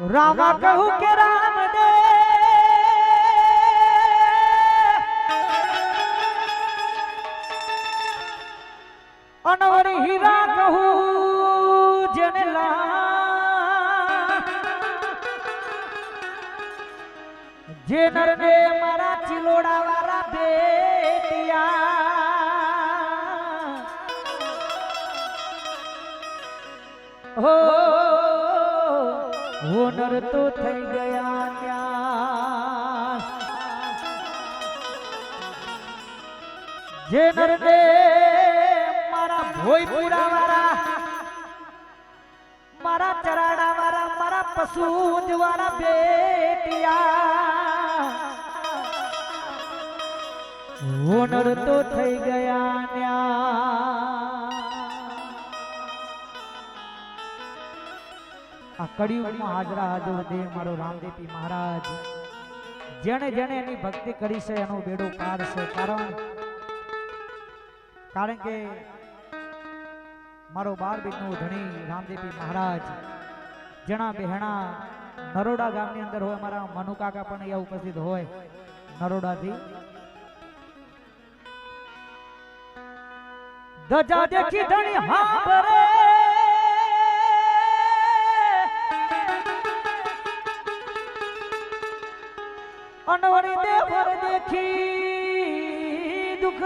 રામા કહું કે રામ દે અનવર હીરા કહું જેને જે નરને મારા ચિલોડા વાળા બેટિયા હો હો નર તો થઈ ગયા ત્યાં. જે નરને મારા ભોયપુરા વાળા, મારા ચરાડા વાળા, મારા પશુ વાળા બેટિયા. ઓનર તો થઈ ગયા ન્યા આ કળિયુગમાં હાજરા હાજર દેવ મારો રામદેવજી મહારાજ. જેણે જેણે એની ભક્તિ કરી છે, એનો બેડો પાર છે. કારણ કારણ કે મારો બાર બીજનો ધણી રામદેવજી મહારાજ જણા બહેણા નરોડા ગામની અંદર હોય, મારા મનુ કાકા પણ અહીંયા ઉપસ્થિત હોય, નરોડાથી. ધજા દેખી ધણી હા ભરે અનવરી દેવર દેખી દુખ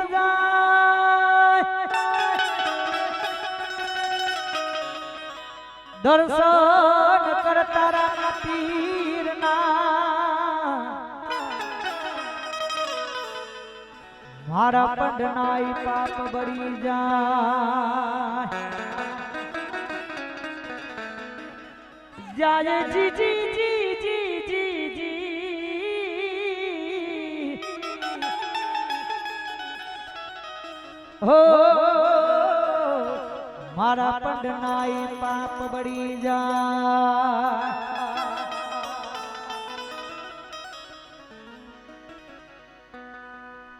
દર્શન કરતા રામા પીરના. મારા પડનાઈ પાપ બળી જાય. જાય જી જી જી જી હો! મારા પંડનાઈ પાપ બળી જા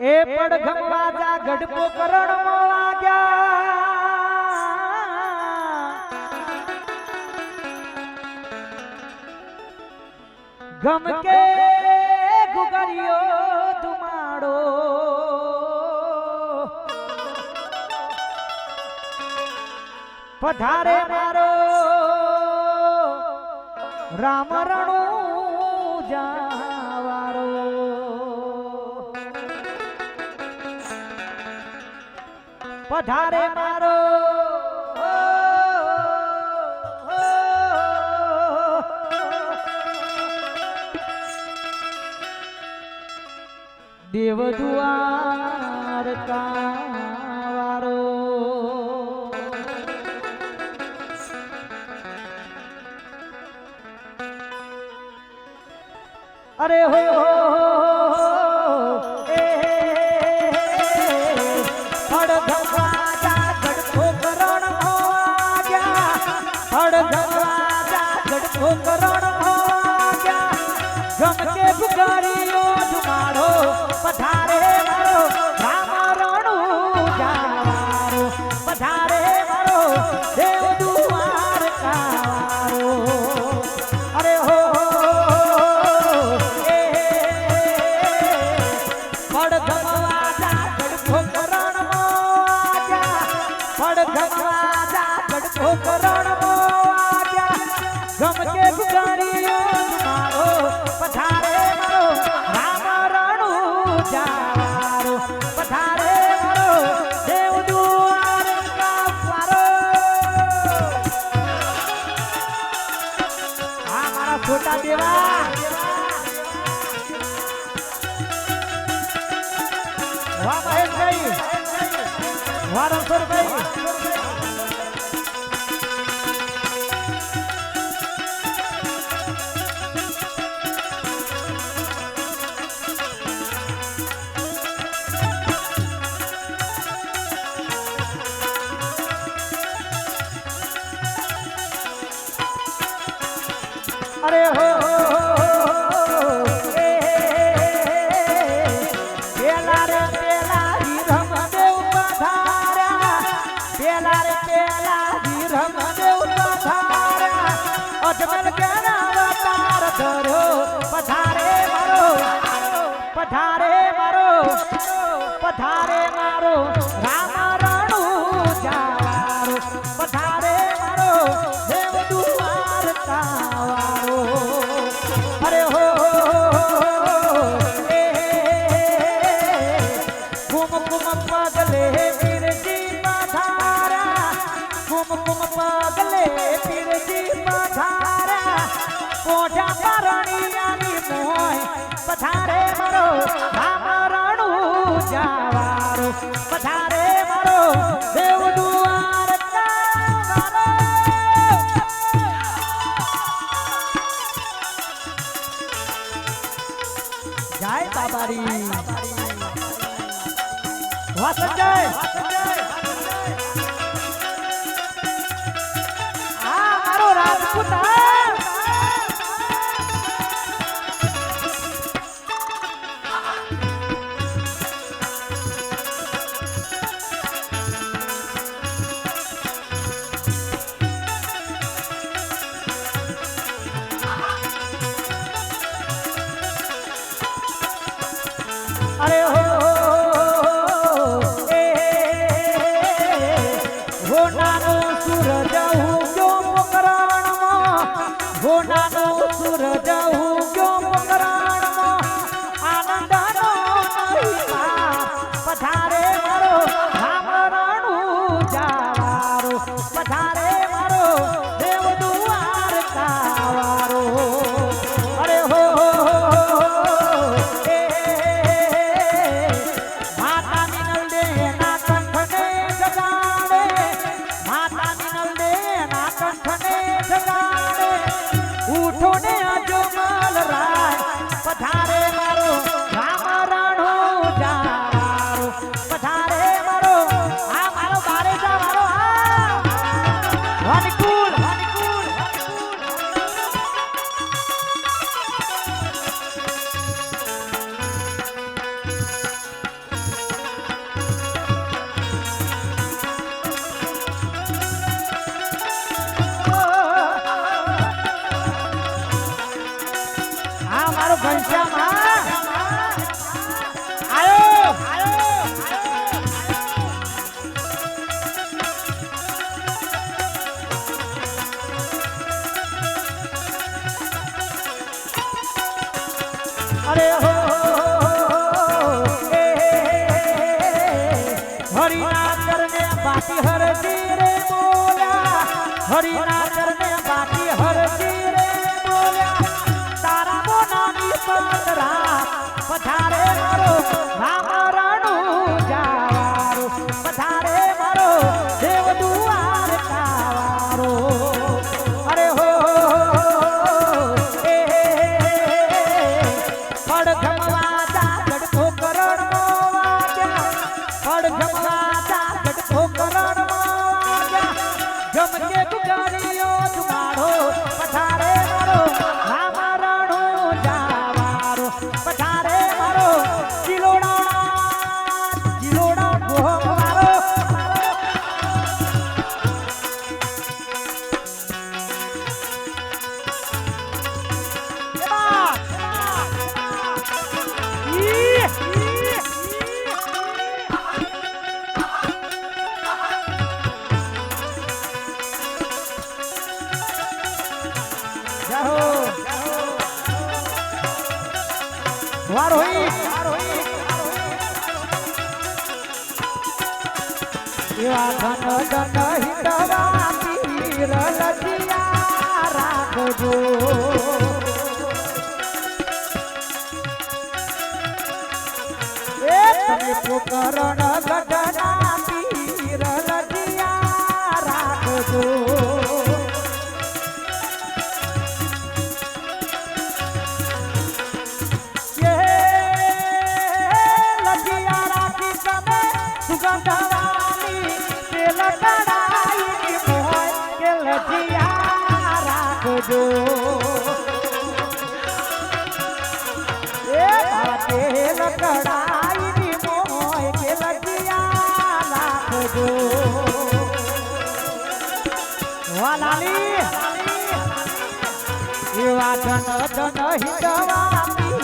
એ પડઘમ વાજા ગઢપો કરણ વાગ્યા. ગમ કે ગુગરિયો પધારે મારો. રામ રણુ જાવારો. પધારે મારો. દેવ દુઆર અરે હો છોટા દેવા. વાહ મહેશભાઈ વાહ રણછોડભાઈ. અરે હો પથારે મારો દેવ દુઆર મારો আরে হো બાકી હરજી રે બોલ્યા હરિના ચરણે બાકી હરજી રે બોલ્યા. તારા મોનાની પતરા, પથારે મારો રામરણું જાવારો. પથારે મારો દેવ દુવાર કાવારો અરે હો એ પડઘમવા જા ચડતો કરણનો વાજા પડઘમવા એવા ધન ધન હિતવા પીર લજિયા રાખજો. વાલાલી. એવા ધન ધન હિતવામી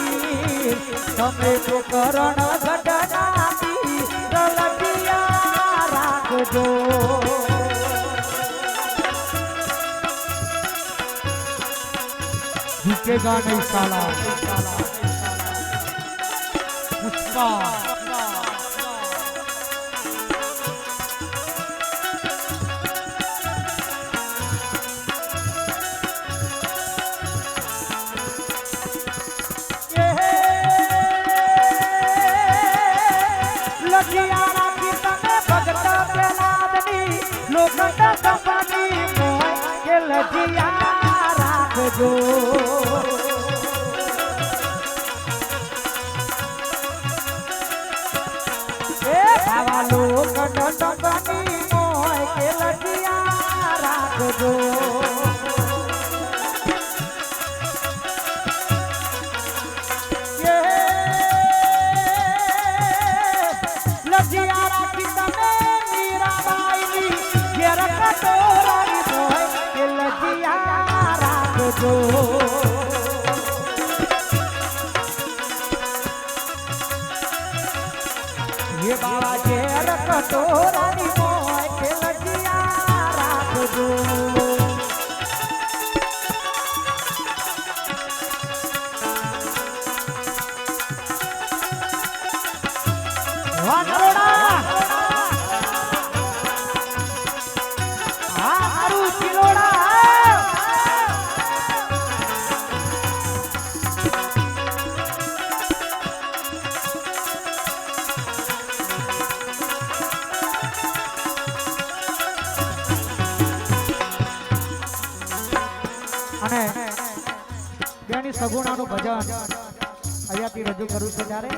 તમે તો કરણ ઘટનામી રલટિયા રાખજો. झुकेगा नहीं साला রাধে તેની સગુણાનું ભજન. અહીંયાથી રજૂ કરું છું ત્યારે.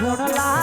ভোরলা